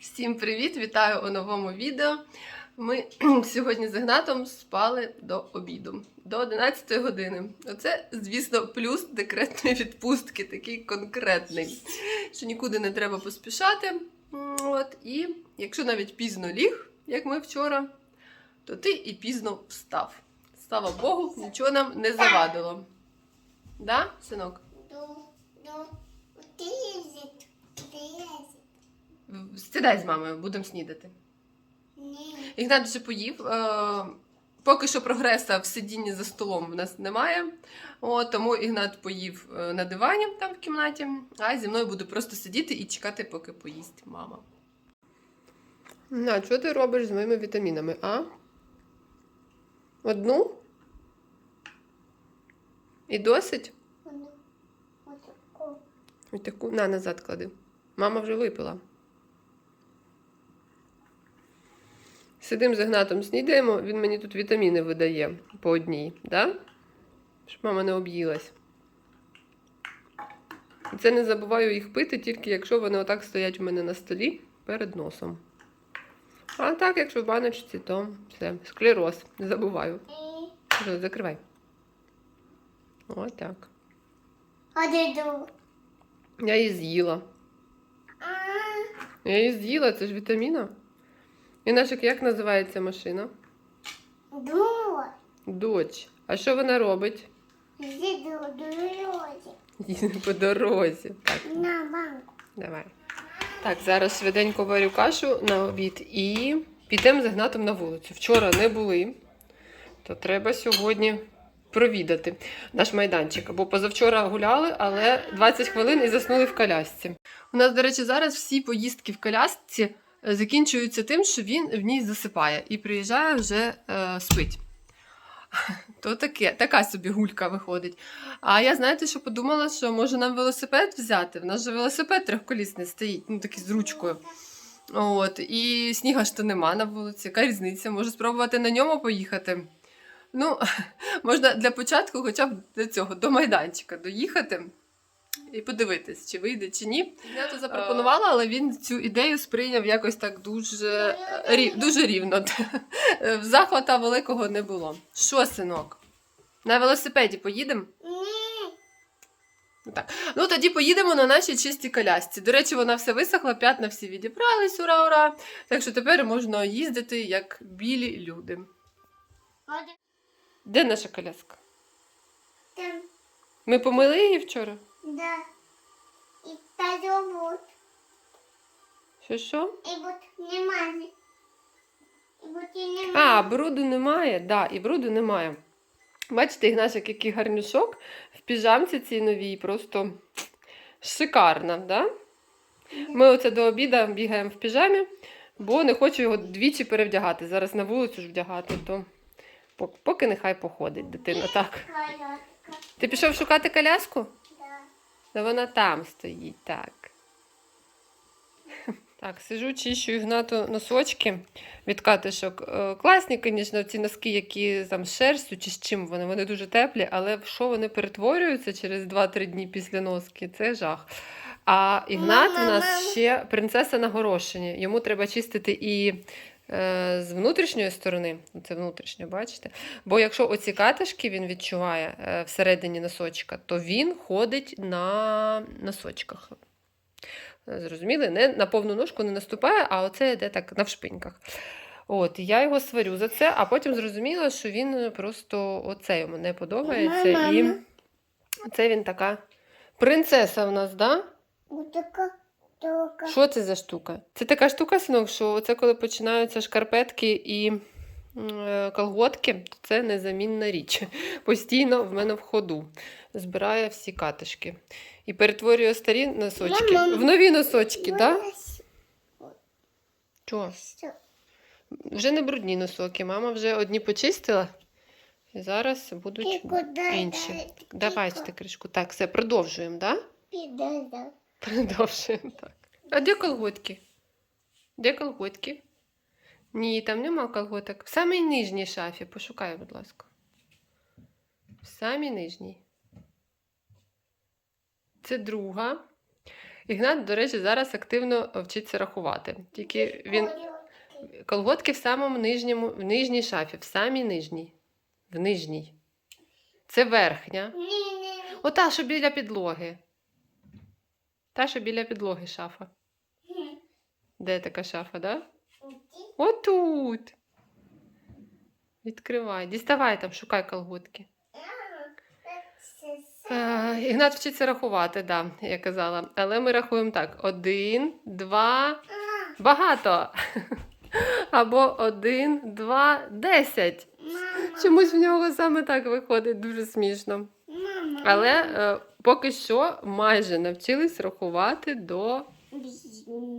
Всім привіт! Вітаю у новому відео. Ми сьогодні з Ігнатом спали до обіду, до 11 години. Оце, звісно, плюс декретної відпустки, такий конкретний, що нікуди не треба поспішати. От, і якщо навіть пізно ліг, як ми вчора, то ти і пізно встав. Слава Богу, нічого нам не завадило. Да, синок? Ну, ну, тизит, тизит. Сідай з мамою, будемо снідати. Ні. Ігнат вже поїв. Е, поки що прогреса в сидінні за столом в нас немає. От, тому Ігнат поїв е, на дивані там в кімнаті, а зі мною буду просто сидіти і чекати, поки поїсть мама. На, що ти робиш з моїми вітамінами, а? Одну? І досить? Отако. Ось таку на назад клади. Мама вже випила. Сидим з Ігнатом, снідаємо, він мені тут вітаміни видає по одній, да? щоб мама не об'їлась. І це не забуваю їх пити, тільки якщо вони отак стоять у мене на столі перед носом. А так, якщо в баночці, то все, склероз, не забуваю. Все, Закривай. Отак. Я її з'їла. Я її з'їла, це ж вітаміна. І Нашик, як називається машина? ду. Доч. А що вона робить? Зіду, дорозі. Їде по дорозі. Так, На банку. давай. Так, зараз швиденько варю кашу на обід і підемо з Гнатом на вулицю. Вчора не були, то треба сьогодні провідати наш майданчик. Бо позавчора гуляли, але 20 хвилин і заснули в колясці. У нас, до речі, зараз всі поїздки в колясці е, закінчуються тим, що він в ній засипає і приїжджає вже е, спить. То таке, така собі гулька виходить. А я знаєте, що подумала, що може нам велосипед взяти? В нас же велосипед трьохколісний стоїть, ну такий з ручкою. От, і сніга ж то нема на вулиці. Яка різниця? Можу спробувати на ньому поїхати. Ну, можна для початку, хоча б до цього, до майданчика доїхати і подивитись, чи вийде, чи ні. Я то запропонувала, але він цю ідею сприйняв якось так дуже, е, рів, дуже рівно. Захвата великого не було. Що, синок? На велосипеді поїдемо? Ні. Ну, Так. Ну тоді поїдемо на нашій чистій колясці. До речі, вона все висохла, п'ятна всі відібрались, ура, ура. Так що тепер можна їздити як білі люди. Де наша коляска? Там, Ми помили її вчора? Да. І та зовут. Що що? І вот немає. І вот і немає. А, бруду немає, да, і бруду немає. Бачите, Ігнашик, який гарнюшок в піжамці цій новій, просто шикарна, да? Ми оце до обіду бігаємо в піжамі, бо не хочу його двічі перевдягати. Зараз на вулицю ж вдягати, то поки нехай походить дитина. Так. Ти пішов шукати коляску? Та вона там стоїть, так. Так, сижу, чищу Ігнату носочки від катишок. Е, Класні, звісно, ці носки, які там з шерстю чи з чим вони, вони дуже теплі, але в що вони перетворюються через 2-3 дні після носки, це жах. А Ігнат у нас ще принцеса на горошині. Йому треба чистити і з внутрішньої сторони, це внутрішньо, бачите? Бо якщо оці катишки він відчуває е, всередині носочка, то він ходить на носочках. Е, Зрозуміли? Не на повну ножку не наступає, а оце йде так навшпиньках. От, я його сварю за це, а потім зрозуміла, що він просто оце йому не подобається. Мама. І це він така принцеса в нас, да? Отака тока. Що це за штука? Це така штука, синок, що це коли починаються шкарпетки і е, колготки, то це незамінна річ. Постійно в мене в ходу. Збирає всі катишки. І перетворює старі носочки Мама. в нові носочки, так? Да? Чого? Вже не брудні носоки. Мама вже одні почистила. І зараз будуть інші. Давайте кришку. Так, все, продовжуємо, так? Да? Продовжуємо так. А де колготки? Де колготки? Ні, там нема колготок. В самій нижній шафі. Пошукай, будь ласка. В самій нижній. Це друга. Ігнат, до речі, зараз активно вчиться рахувати. Тільки він колготки в самому нижньому, в нижній шафі, в самій нижній. В нижній. Це верхня. Ота, що біля підлоги. Та, що біля підлоги шафа. Де така шафа, да? Отут. Відкривай. Діставай там, шукай колготки. Ігнат вчиться рахувати, да, я казала. Але ми рахуємо так: один, два, багато. Або один, два, десять. Чомусь в нього саме так виходить дуже смішно. Але е, поки що майже навчились рахувати до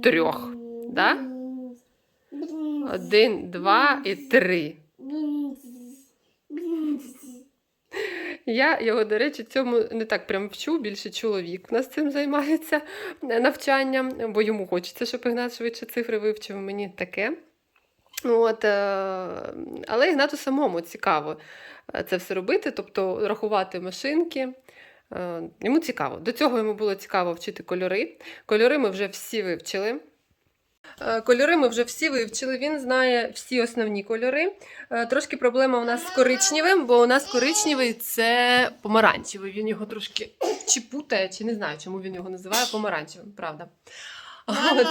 трьох, да? один, два і три. Я його, до речі, цьому не так прям вчу, більше чоловік у нас цим займається навчанням, бо йому хочеться, щоб Ігнат швидше цифри вивчив. Мені таке. От, е, але Ігнату самому цікаво е, це все робити, тобто рахувати машинки. Е, Йому цікаво. До цього йому було цікаво вчити кольори. Кольори ми вже всі вивчили. Е, Кольори ми вже всі вивчили. Він знає всі основні кольори. Е, Трошки проблема у нас з коричневим, бо у нас коричневий це помаранчевий. Він його трошки чи путає, чи не знаю, чому він його називає помаранчевим, правда. Мама, мама,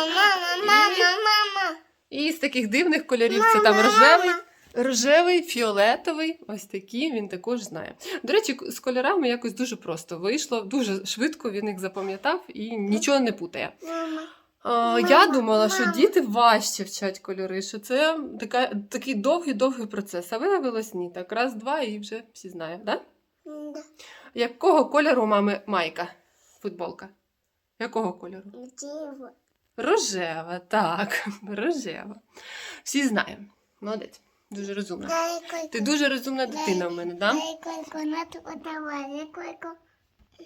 мама, мама. І з таких дивних кольорів це там рожевий, рожевий, фіолетовий. Ось такі він також знає. До речі, з кольорами якось дуже просто вийшло, дуже швидко він їх запам'ятав і нічого не путає. А, я думала, що діти важче вчать кольори, що це така, такий довгий-довгий процес. А виявилось ні. Так, раз, два, і вже всі знають, да? Да. Якого кольору у мами майка? Футболка? Якого кольору? Рожева, так, рожева. Всі знаємо. Молодець, дуже розумна. Ти дуже розумна дитина в мене, да?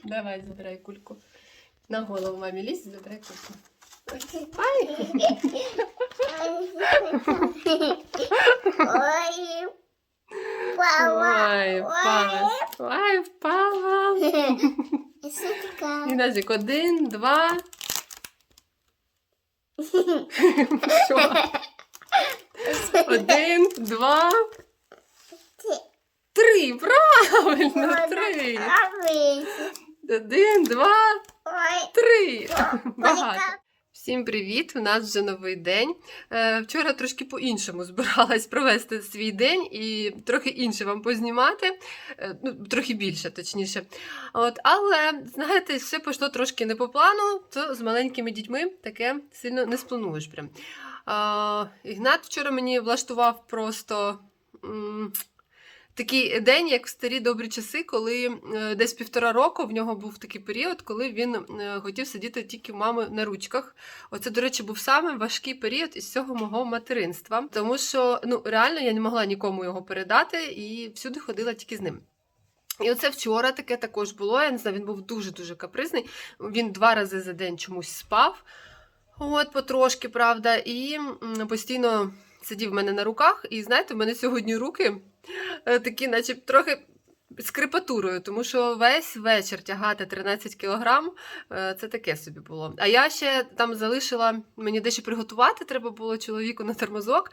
Давай, забирай кульку. На голову мамі лізь, забирай кульку. Ой. Ой, впала. Ой, впала. І все така. І Назик, один, два. Що? Один, два, три. Правильно, три. Один, два, три. Багато. Всім привіт! У нас вже новий день. Е, Вчора трошки по-іншому збиралась провести свій день і трохи інше вам познімати, Е, ну, трохи більше, точніше. От, але, знаєте, все пішло трошки не по плану, то з маленькими дітьми таке сильно не сплануєш прям. Ігнат вчора мені влаштував просто. Такий день, як в старі добрі часи, коли е, десь півтора року в нього був такий період, коли він е, хотів сидіти тільки в мами на ручках. Оце, до речі, був самий важкий період із всього мого материнства, тому що ну реально я не могла нікому його передати і всюди ходила тільки з ним. І оце вчора таке також було. Я не знаю, він був дуже-дуже капризний. Він два рази за день чомусь спав. От, потрошки, правда, і постійно сидів в мене на руках. І знаєте, в мене сьогодні руки е, такі, наче трохи з крепатурою, тому що весь вечір тягати 13 кілограм е, це таке собі було. А я ще там залишила мені дещо приготувати, треба було чоловіку на тормозок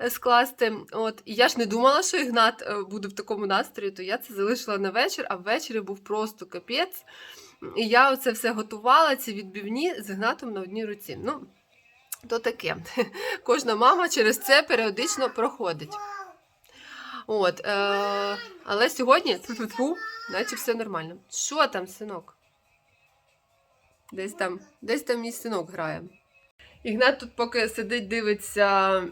е, скласти. От, і я ж не думала, що Ігнат буде в такому настрої, то я це залишила на вечір, а ввечері був просто капець. І я оце все готувала, ці відбивні з Ігнатом на одній руці. Ну, то таке. Кожна мама через це періодично проходить. От, е, але сьогодні наче все нормально. Що там, синок? Десь там, десь там мій синок грає. Ігнат тут поки сидить, дивиться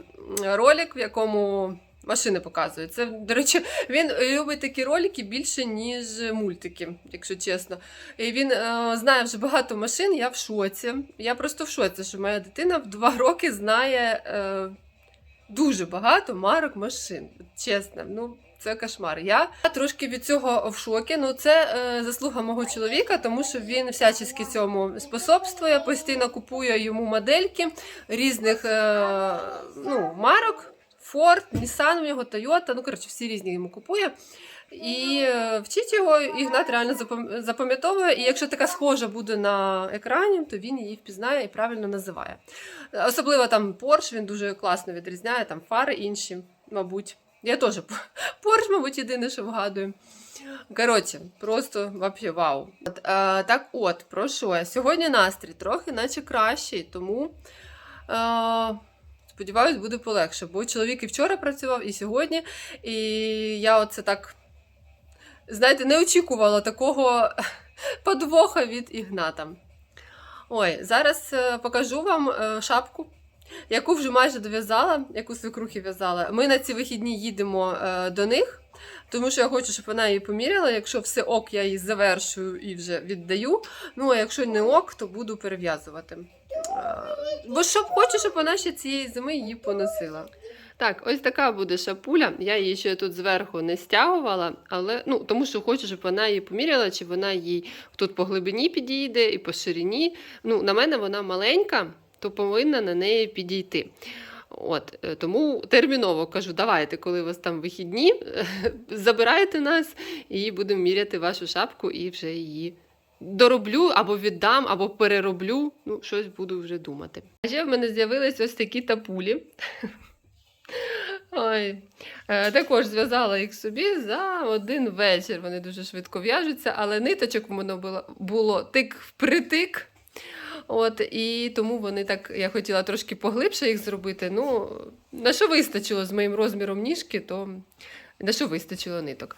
ролик, в якому машини показують. Це, до речі, він любить такі ролики більше, ніж мультики, якщо чесно. І він е, знає вже багато машин, я в шоці. Я просто в шоці, що моя дитина в два роки знає е, дуже багато марок машин. Чесно, ну це кошмар. Я трошки від цього в шокі. Ну це е, заслуга мого чоловіка, тому що він всячески цьому способствує, постійно купує йому модельки різних е, ну, марок. Ford, Nissan у нього, Toyota, ну коротше, всі різні йому купує. І е, вчить його, Ігнат реально запам'ятовує. І якщо така схожа буде на екрані, то він її впізнає і правильно називає. Особливо там Porsche, він дуже класно відрізняє, там фари інші, мабуть. Я теж Porsche, мабуть, єдине, що вгадую. Коротше, просто вообще вау. От, е, так от, про що я? Сьогодні настрій трохи наче кращий, тому е, сподіваюсь, буде полегше. Бо чоловік і вчора працював, і сьогодні. І я оце так, знаєте, не очікувала такого подвоха від Ігната. Ой, зараз е, покажу вам е, шапку. Яку вже майже дов'язала, яку свекрухи в'язала. Ми на ці вихідні їдемо е, до них, тому що я хочу, щоб вона її поміряла. Якщо все ок, я її завершую і вже віддаю. Ну а якщо не ок, то буду перев'язувати. Бо щоб хочу, щоб вона ще цієї зими її поносила. Так, ось така буде шапуля. Я її ще тут зверху не стягувала, але ну тому що хочу, щоб вона її поміряла, чи вона їй тут по глибині підійде і по ширині. Ну, на мене вона маленька, то повинна на неї підійти. От, е, тому терміново кажу, давайте, коли у вас там вихідні, забирайте нас і будемо міряти вашу шапку і вже її дороблю або віддам, або перероблю. Ну, щось буду вже думати. А ще в мене з'явились ось такі тапулі. Ой. Е, також зв'язала їх собі за один вечір. Вони дуже швидко в'яжуться, але ниточок в мене було, було тик впритик. От, і тому вони так, я хотіла трошки поглибше їх зробити. Ну, на що вистачило з моїм розміром ніжки, то на що вистачило ниток.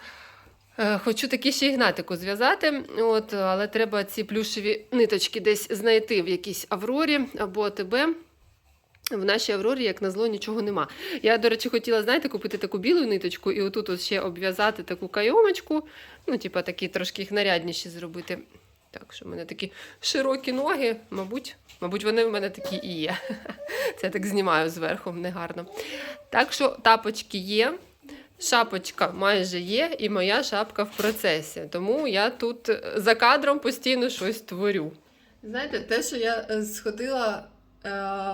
Е, Хочу такі ще ігнатику зв'язати, от, але треба ці плюшеві ниточки десь знайти в якійсь Аврорі або АТБ. В нашій Аврорі, як назло, нічого нема. Я, до речі, хотіла, знаєте, купити таку білу ниточку і отут ще обв'язати таку кайомочку, ну, типа такі трошки їх нарядніші зробити. Так, що в мене такі широкі ноги, мабуть, мабуть, вони в мене такі і є. Це я так знімаю зверху, негарно. Так що тапочки є, шапочка майже є, і моя шапка в процесі. Тому я тут за кадром постійно щось творю. Знаєте, те, що я е, сходила е,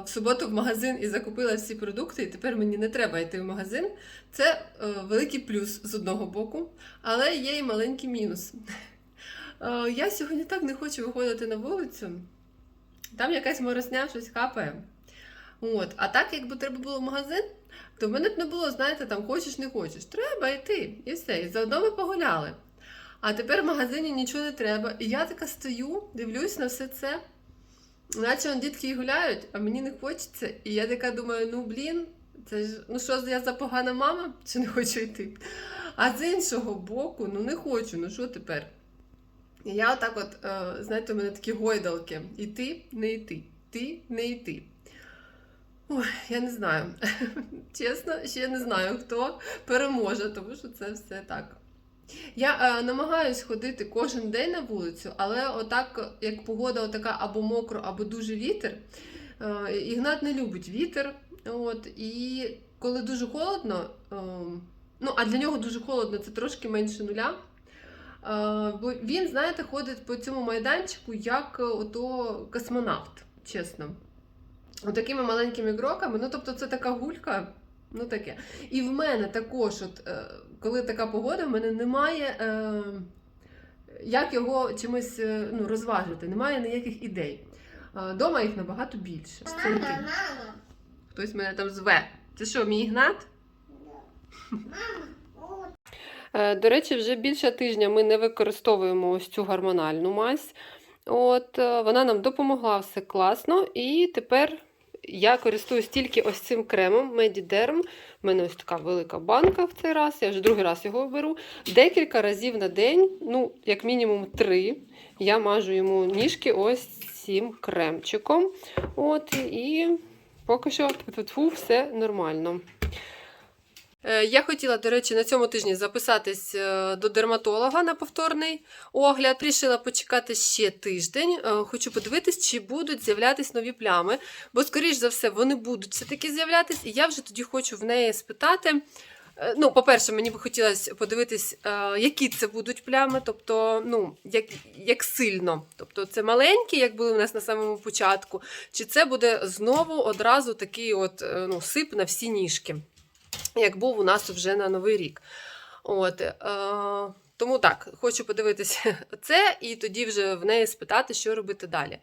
в суботу в магазин і закупила всі продукти, і тепер мені не треба йти в магазин, це е, великий плюс з одного боку, але є і маленький мінус. Е, Я сьогодні так не хочу виходити на вулицю. Там якась моросня щось хапає. От. А так, якби треба було в магазин, то в мене б не було, знаєте, там хочеш, не хочеш. Треба йти. І все. І заодно ми погуляли. А тепер в магазині нічого не треба. І я така стою, дивлюсь на все це. Наче дітки і гуляють, а мені не хочеться. І я така думаю, ну блін, це ж ну що я за погана мама, чи не хочу йти. А з іншого боку, ну не хочу, ну що тепер? І я отак, от, е, знаєте, у мене такі гойдалки. Іти, не йти, ти, не йти. Ой, я не знаю. Чесно, ще не знаю, хто переможе, тому що це все так. Я е, намагаюсь ходити кожен день на вулицю, але отак, як погода отака або мокро, або дуже вітер. Е, Ігнат не любить вітер. От, і коли дуже холодно, е, ну а для нього дуже холодно, це трошки менше нуля. Е, бо він, знаєте, ходить по цьому майданчику як е, ото космонавт, чесно. Отакими маленькими кроками. Ну, тобто, це така гулька, ну таке. І в мене також, от, е, коли така погода, в мене немає. Е, як його чимось е, ну, розважити, немає ніяких ідей. Е, Дома їх набагато більше. Мама, мама, Хтось мене там зве. Це що, мій Ігнат? мама. До речі, вже більше тижня ми не використовуємо ось цю гормональну мазь. От, вона нам допомогла все класно. І тепер я користуюсь тільки ось цим кремом Медідерм. У мене ось така велика банка в цей раз. Я вже другий раз його беру. Декілька разів на день, ну, як мінімум три. Я мажу йому ніжки ось цим кремчиком. От, і поки що все нормально. Е, Я хотіла, до речі, на цьому тижні записатись е, до дерматолога на повторний огляд. Рішила почекати ще тиждень. Е, Хочу подивитись, чи будуть з'являтись нові плями. Бо, скоріш за все, вони будуть все-таки з'являтись, і я вже тоді хочу в неї спитати. Ну, по-перше, мені би хотілося подивитись, які це будуть плями, тобто, ну, як, як сильно. Тобто, це маленькі, як були в нас на самому початку, чи це буде знову одразу такий от, ну, сип на всі ніжки. Як був у нас вже на Новий рік. От, е, тому так, хочу подивитися це і тоді вже в неї спитати, що робити далі.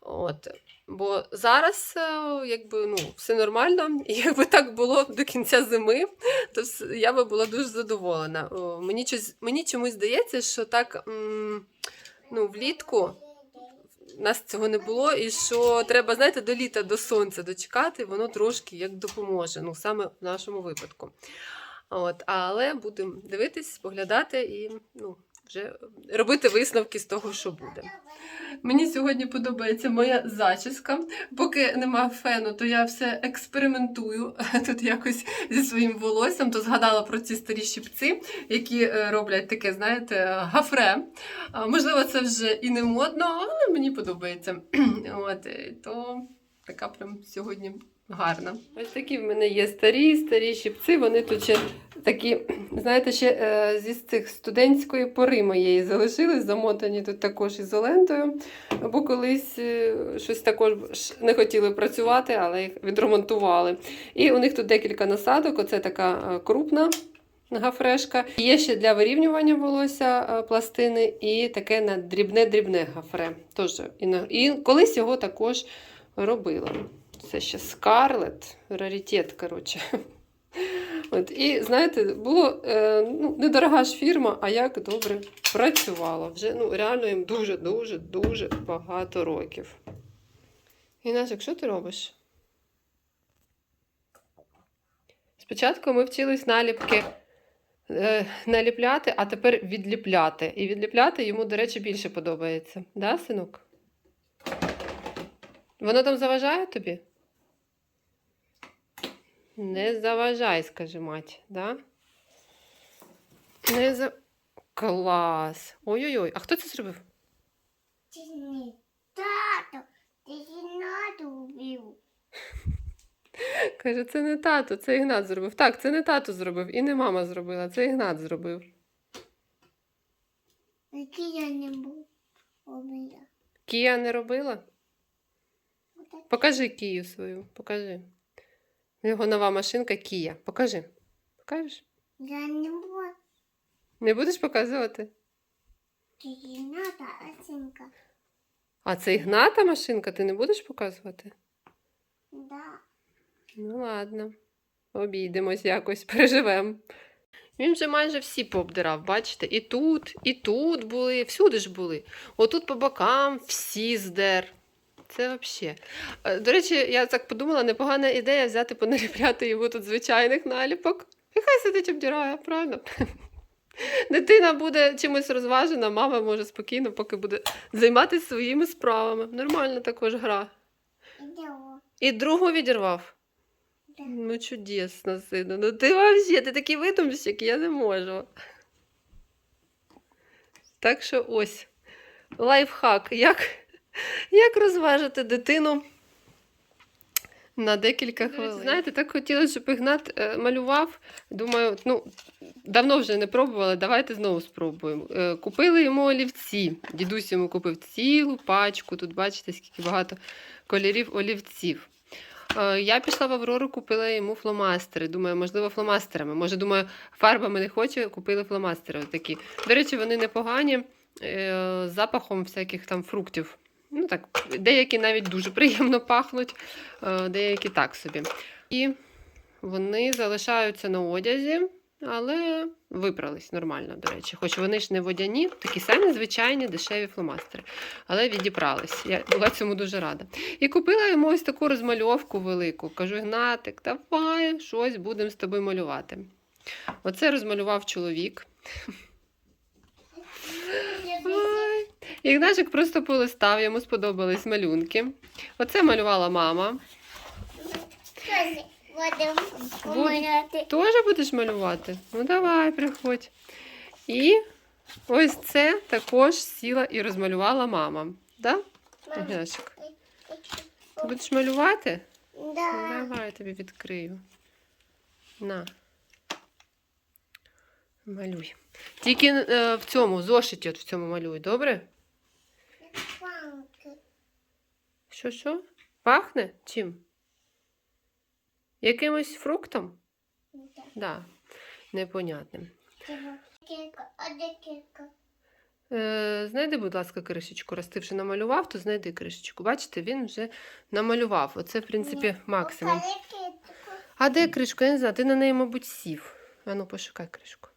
От. Бо зараз е, якби, ну, все нормально, і якби так було до кінця зими, то я би була дуже задоволена. Мені, мені чомусь здається, що так ну, влітку нас цього не було, і що треба, знаєте, до літа, до сонця дочекати, воно трошки як допоможе, ну саме в нашому випадку. От, але будемо дивитись, споглядати і ну, вже робити висновки з того, що буде. Мені сьогодні подобається моя зачіска. Поки нема фену, то я все експериментую тут якось зі своїм волоссям. То згадала про ці старі щипці, які е, роблять таке, знаєте, гафре. Можливо, це вже і не модно, але мені подобається. От, е, то така прям сьогодні гарна. Ось такі в мене є старі, старі щипці. Вони тут ще такі, знаєте, ще е, зі цих студентської пори моєї залишились, замотані тут також ізолентою. Бо колись е, щось також не хотіли працювати, але їх відремонтували. І у них тут декілька насадок. Оце така е, крупна гафрешка. Є ще для вирівнювання волосся е, пластини і таке на дрібне-дрібне гафре. Тож, і колись його також робила. Це ще Скарлет, раритет, коротше. От, і знаєте, було е, ну, недорога ж фірма, а як добре працювала. Вже ну, реально їм дуже-дуже дуже багато років. Інашик, що ти робиш? Спочатку ми вчились наліпки е, наліпляти, а тепер відліпляти. І відліпляти йому, до речі, більше подобається. Да, синок? Воно там заважає тобі? Не заважай, скаже мать, да? Не за... Клас. Ой-ой-ой, а хто це зробив? Ти не тато, ти Ігнату вбив. Каже, це не тато, це Ігнат зробив. Так, це не тато зробив, і не мама зробила, це Ігнат зробив. Який я не був обіда. Кія не робила? Покажи Кію свою, покажи. У нього нова машинка Кія. Покажи. Покажеш? Я не був. Не будеш показувати? Ігната. А це Ігната машинка, ти не будеш показувати? Да. Ну ладно, обійдемось якось, переживемо. Він вже майже всі пообдирав, бачите? І тут, і тут були, всюди ж були. Отут по бокам всі здер. Це взагалі. До речі, я так подумала, непогана ідея взяти поналіпляти його тут звичайних наліпок. І хай сидить обдирає, правильно? Дитина буде чимось розважена, мама може спокійно, поки буде займатися своїми справами. Нормальна також гра. І другу відірвав. Ну, чудесно, сину. Ну ти вообще, ти такий видумщик, я не можу. Так що ось лайфхак. Як, як розважити дитину на декілька хвилин. Знаєте, так хотілося, щоб Ігнат е, малював. Думаю, ну, давно вже не пробували, давайте знову спробуємо. Е, Купили йому олівці. Дідусь йому купив цілу пачку. Тут бачите, скільки багато кольорів олівців. Е, Я пішла в Аврору, купила йому фломастери. Думаю, можливо, фломастерами. Може, думаю, фарбами не хоче, купили фломастери. Такі. До речі, вони непогані з запахом всяких там фруктів. Ну так, деякі навіть дуже приємно пахнуть, е, деякі так собі. І вони залишаються на одязі, але випрались нормально, до речі. Хоч вони ж не водяні, такі самі звичайні дешеві фломастери. Але відібрались. Я була цьому дуже рада. І купила йому ось таку розмальовку велику. Кажу, Гнатик, давай щось будемо з тобою малювати. Оце розмалював чоловік. Ігнашик просто полистав, йому сподобались малюнки. Оце малювала мама. Теж будеш малювати? Ну давай, приходь. І ось це також сіла і розмалювала мама. Да? Ігнашик? Ти будеш малювати? Ну, Да. Давай я тобі відкрию. На. Малюй. Тільки е, в цьому зошиті от в цьому малюй, добре? Панки. Що що? Пахне? Чим? Якимось фруктом? Да. Да, непонятним. Е, знайди, будь ласка, кришечку. Раз ти вже намалював, то знайди кришечку. Бачите, він вже намалював. Оце, в принципі, максимум. А де кришка? Я не знаю, ти на неї, мабуть, сів. Ану, пошукай кришку.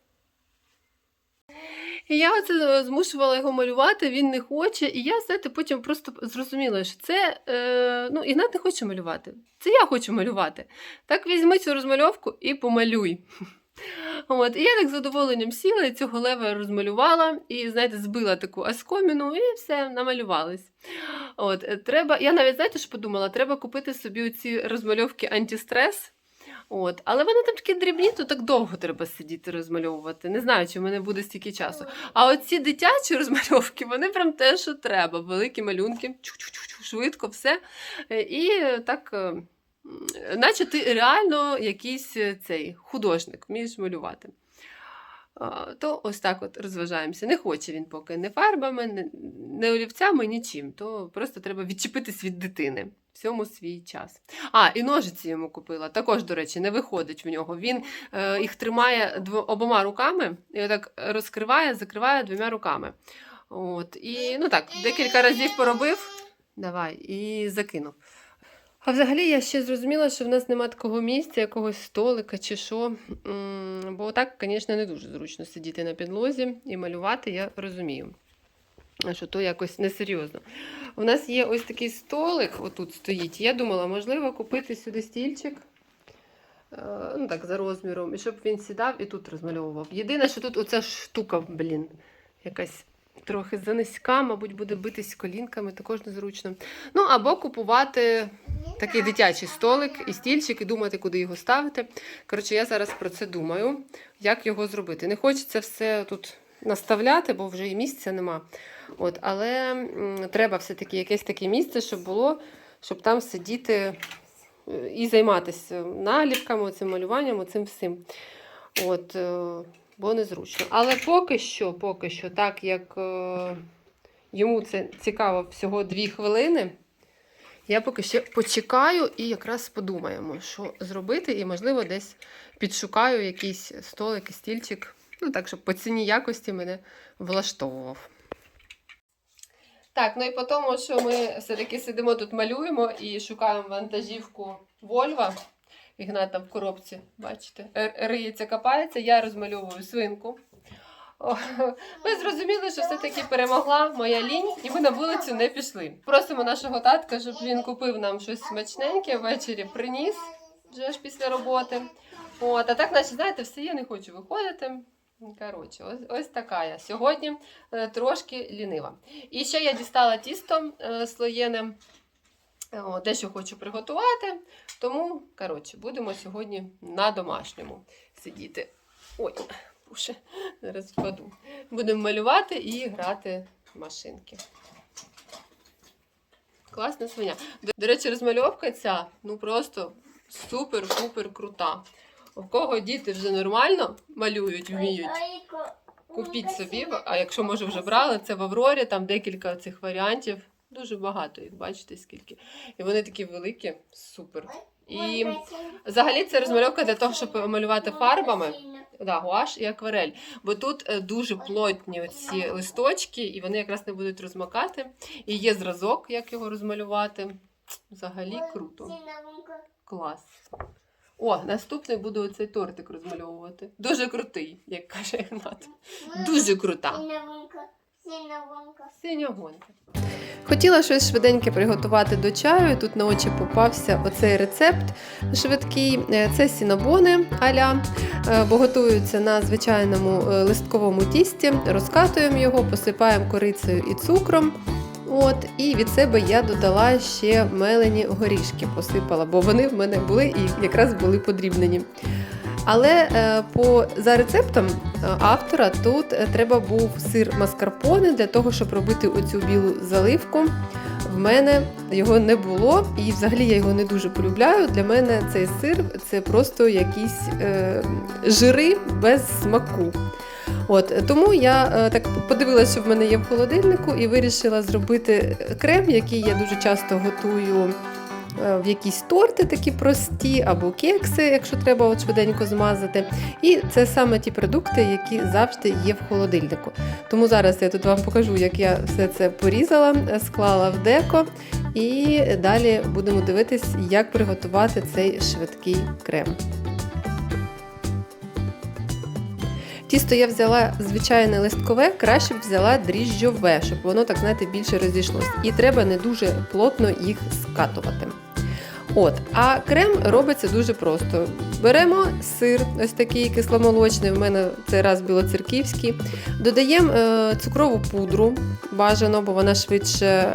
І я оце е, змушувала його малювати, він не хоче. І я, знаєте, потім просто зрозуміла, що це е, ну, Ігнат не хоче малювати. Це я хочу малювати. Так візьми цю розмальовку і помалюй. От, і я так з задоволенням сіла і цього лева розмалювала, і, знаєте, збила таку оскоміну, і все, намалювалась. От, е, треба, я навіть, знаєте, що подумала, треба купити собі ці розмальовки антистрес. От, але вони там такі дрібні, то так довго треба сидіти розмальовувати. Не знаю, чи в мене буде стільки часу. А оці дитячі розмальовки, вони прям те, що треба. Великі малюнки, швидко, все. Е, І так, е, наче ти реально якийсь е, цей художник, вмієш малювати. То ось так от розважаємося. Не хоче він поки не фарбами, не олівцями, нічим. То просто треба відчепитись від дитини. Всьому свій час. А, і ножиці йому купила. Також, до речі, не виходить в нього. Він е, їх тримає дво, обома руками і отак розкриває, закриває двома руками. От, і ну так, декілька разів поробив, давай, і закинув. А взагалі я ще зрозуміла, що в нас немає такого місця, якогось столика чи що. Бо так, звісно, не дуже зручно сидіти на підлозі і малювати, я розумію. Що то якось несерйозно. У нас є ось такий столик, отут стоїть. Я думала, можливо, купити сюди стільчик. е, Ну так, за розміром, і щоб він сідав і тут розмальовував. Єдине, що тут оця штука, блін, якась трохи занизька, мабуть, буде битись колінками, також незручно. Ну, або купувати такий дитячий столик і стільчик, і думати, куди його ставити. Коротше, я зараз про це думаю, як його зробити. Не хочеться все тут наставляти, бо вже і місця нема. От, але треба все-таки якесь таке місце, щоб було, щоб там сидіти е, і займатися наліпками, цим малюванням, цим всім. От, е, бо незручно. Але поки що, поки що, так як е, йому це цікаво всього дві хвилини, я поки ще почекаю і якраз подумаємо, що зробити, і, можливо, десь підшукаю якийсь столик стільчик, ну так, щоб по ціні якості мене влаштовував. Так, ну і по тому, що ми все-таки сидимо тут, малюємо і шукаємо вантажівку Вольва. Ігнат там в коробці, бачите, риється, копається, я розмальовую свинку. Ми зрозуміли, що все-таки перемогла моя лінь, і ми на вулицю не пішли. Просимо нашого татка, щоб він купив нам щось смачненьке, ввечері приніс вже ж після роботи. От, а так, наче, знаєте, все, я не хочу виходити. Коротше, ось, ось така я. Сьогодні е, трошки лінива. І ще я дістала тісто е, слоєне. О, дещо хочу приготувати. Тому, коротше, будемо сьогодні на домашньому сидіти. Ой, пуше, зараз впаду. Будемо малювати і грати в машинки. Класна свиня. До речі, розмальовка ця ну просто супер-пупер крута. У кого діти вже нормально малюють, вміють. Купіть собі, а якщо може вже брали, це в Аврорі, там декілька цих варіантів. Дуже багато їх, бачите скільки. І вони такі великі, супер. І взагалі це розмальовка для того, щоб малювати фарбами. Да, гуаш і акварель. Бо тут е, дуже плотні ці листочки, і вони якраз не будуть розмакати. І є зразок, як його розмалювати. Взагалі круто. Клас. О, наступний буду оцей тортик розмальовувати. Дуже крутий, як каже Ігнат. Дуже крута. Синя гонка. Хотіла щось швиденьке приготувати до чаю. і Тут на очі попався оцей рецепт швидкий. Е, Це сінобони аля, е, бо готуються на звичайному е, листковому тісті. Розкатуємо його, посипаємо корицею і цукром. От, і від себе я додала ще мелені горішки, посипала, бо вони в мене були і якраз були подрібнені. Але е, по, за рецептом е, автора тут е, треба був сир маскарпоне для того, щоб робити оцю білу заливку. В мене його не було, і взагалі я його не дуже полюбляю. Для мене цей сир це просто якісь е, жири без смаку. От, тому я е, так подивилася, що в мене є в холодильнику, і вирішила зробити крем, який я дуже часто готую е, в якісь торти такі прості, або кекси, якщо треба от швиденько змазати. І це саме ті продукти, які завжди є в холодильнику. Тому зараз я тут вам покажу, як я все це порізала, склала в деко. І далі будемо дивитись, як приготувати цей швидкий крем. Тісто я взяла звичайне листкове, краще б взяла дріжджове, щоб воно так знаєте більше розійшлось. І треба не дуже плотно їх скатувати. От, а крем робиться дуже просто. Беремо сир, ось такий кисломолочний, в мене цей раз білоцерківський. Додаємо е, цукрову пудру, бажано, бо вона швидше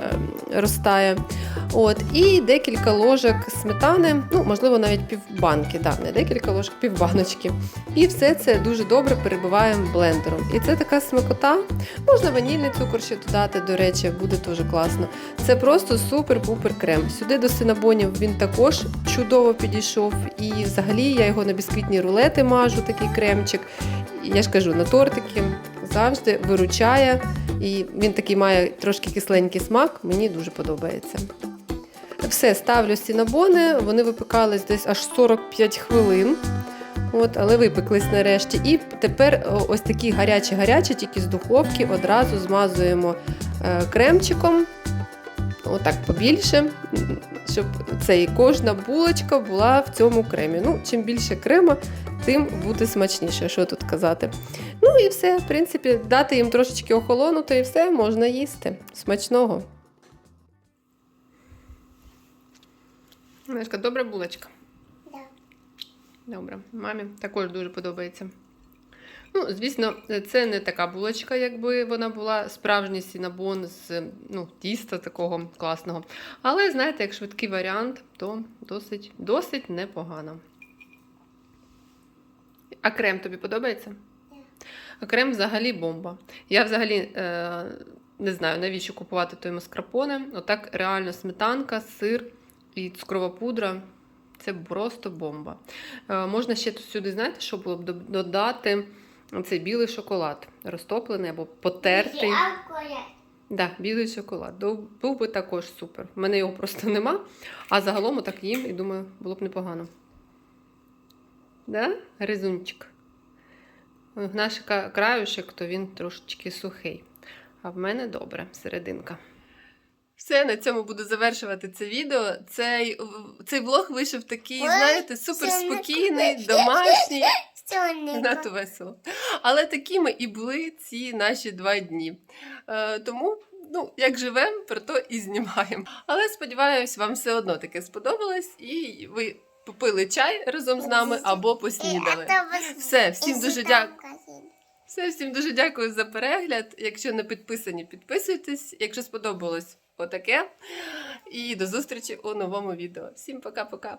розтає. От, і декілька ложок сметани, ну, можливо, навіть півбанки, да, не декілька ложок, півбаночки. І все це дуже добре перебиваємо блендером. І це така смакота. Можна ванільний цукор ще додати, до речі, буде дуже класно. Це просто супер-пупер крем. Сюди до синабонів він також чудово підійшов. І взагалі я його на бісквітні рулети мажу, такий кремчик. Я ж кажу, на тортики завжди виручає. І він такий має трошки кисленький смак, мені дуже подобається. Все, ставлю сінабони, вони випекались десь аж 45 хвилин. От, але випеклись нарешті. І тепер ось такі гарячі-гарячі, тільки з духовки, одразу змазуємо е, кремчиком. Отак побільше, щоб цей, кожна булочка була в цьому кремі. Ну, чим більше крема, тим буде смачніше, що тут казати. Ну і все, в принципі, дати їм трошечки охолонути, і все, можна їсти. Смачного. Мишка, добра булочка. Да. Добре, мамі також дуже подобається. Ну, звісно, це не така булочка, якби вона була справжній сінабон з ну, тіста такого класного. Але, знаєте, як швидкий варіант, то досить, досить непогано. А крем тобі подобається? А крем взагалі бомба. Я взагалі е, не знаю, навіщо купувати той маскарпоне. Отак реально сметанка, сир і цукрова пудра. Це просто бомба. Е, можна ще тут сюди, знаєте, що було б додати цей білий шоколад, розтоплений або потертий. Да, білий шоколад. Був би також супер. У мене його просто нема. А загалом так їм і думаю, було б непогано. Да? Гризунчик. В наш краюшек, то він трошечки сухий. А в мене добре, серединка. Все, на цьому буду завершувати це відео. Цей, цей влог вийшов такий, Ой, знаєте, супер спокійний, домашній. Надто весело. Але такими і були ці наші два дні. Е, тому, ну, як живемо, про то і знімаємо. Але сподіваюсь, вам все одно таке сподобалось, і ви попили чай разом з нами або поснідали. Все, всім дуже дякую. Все, всім дуже дякую за перегляд. Якщо не підписані, підписуйтесь. Якщо сподобалось, отаке. І до зустрічі у новому відео. Всім пока-пока.